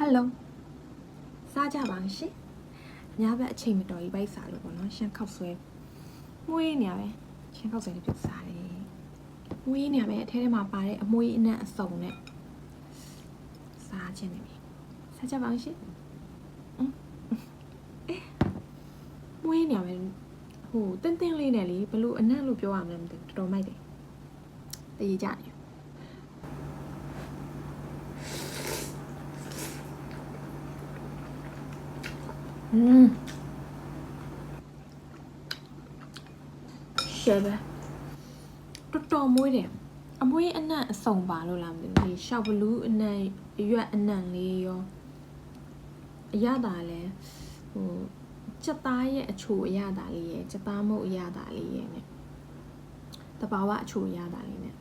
ဟယ်လိုစားကြပါရှင်ညဘက်အချိန်မတော်ကြီးပိုက်စားလို့ပေါ့နော်ရှမ်းခောက်ဆွဲမွေးနေရပဲရှမ်းခောက်ဆွဲလေးပြုတ်စားတယ်မွေးနေရပဲအထဲထဲမှာပါတဲ့အမွေးအနက်အစုံနဲ့စားခြင်းနေပြီစားကြပါရှင်အင်းမွေးနေရပဲဟိုတင်းတင်းလေးနဲ့လေဘလို့အနက်လို့ပြောရမလဲမသိဘူးတော်တော်မိုက်တယ်တည်ကြတယ် อืมရှယ်ပဲတော်တော်မွေးတယ်အမွေးအနံ့အစုံပါလို့လားမသိဘူးဒီရှောက်ဘလူးအနံ့အရွက်အနံ့လေးရောအရသာလဲဟိုစက်သားရဲ့အချိုအရသာလေးရဲ့စက်သားမုတ်အရသာလေးရဲ့ ਨੇ တဘာဝအချိုအရသာလေး ਨੇ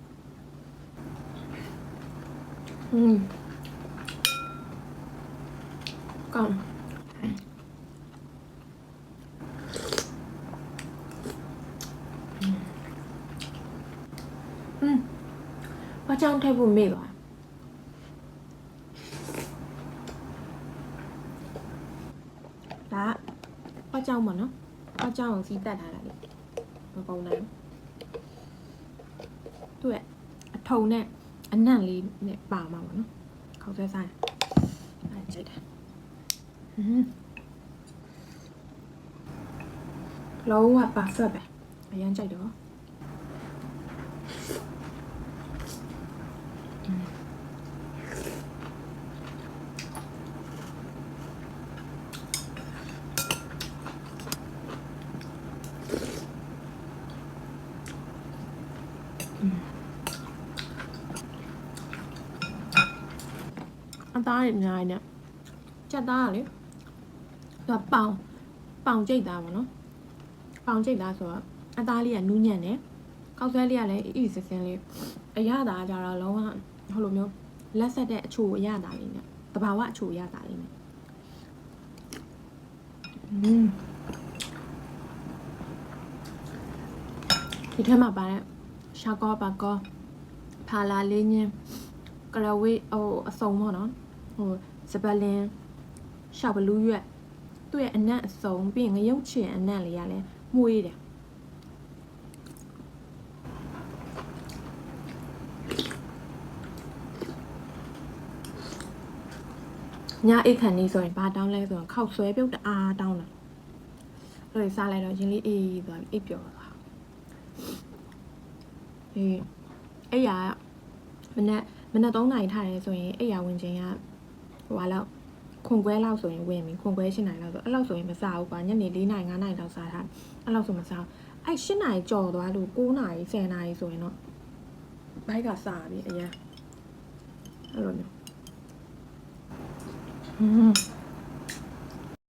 อืมကောင်း ဘာကြောင့်ထည့်ဖို့မေ့ပါဒါကဘာကြောင့်မနော်ဘာကြောင့်ကိုစီးတက်ထားတာလေမပုံနိုင်ဘူးသူ့ရဲ့အထုံနဲ့အနံ့လေးနဲ့ပါမှာပါနော်ခေါက်ဆွဲစားအဲကြိုက်တယ်ဟွန်းလုံးဝပါဖက်ပဲအရင်ကြိုက်တော့ အသားတွေအများကြီးနဲ့ချက်သားကလေသူကပေါင်ပေါင်ကြိတ်သားပေါ့နော်ပေါင်ကြိတ်သားဆိုတော့အသားလေးကနူးညံ့တယ်ကောက်ဆွဲလေးကလည်းအီစစင်းလေးအရသာကြတော့လုံးဝဟိုလိုမျိုးလက်ဆက်တဲ့အချိုအရသာလေးနဲ့တဘာဝအချိုအရသာလေးနဲ့อืมဒီထဲမှာပါတဲ့ ရှာကောပါကောဖာလာလေးညင်းကရဝေးဟိုအစုံပေါ့နော်ဟိုစပလင်ရှောက်ဘလူးရွက်သူ့ရဲ့အနံ့အစုံပြီးရင်ငရုတ်ချင်အနံ့လေးရလဲမှုေးတယ်ညအိတ်ခန်နေဆိုရင်ဘာတောင်းလဲဆိုရင်ခောက်ဆွဲပြုတ်တအားတောင်းတာအဲ့လိုစားလိုက်တော့ရင်လေးအေးသွားပြီအိတ်ပျော်သွား အေးအဲ့ရမနေ့မနေ့3နာရီထားရဲဆိုရင်အဲ့ရဝင်ချင်းကဟိုဟာလောက်ခွန်ကွဲလောက်ဆိုရင်ဝင်ပြီခွန်ကွဲ8နာရီလောက်ဆိုအဲ့လောက်ဆိုရင်မစားဘူးကွာညနေ4နာရီ5နာရီလောက်စားတာအဲ့လောက်ဆိုမစားအဲ့8နာရီကြော်သွားလို့9နာရီ10နာရီဆိုရင်တော့ဘိုက်ကစားပြီအရင်အဲ့လိုမျိုးอืม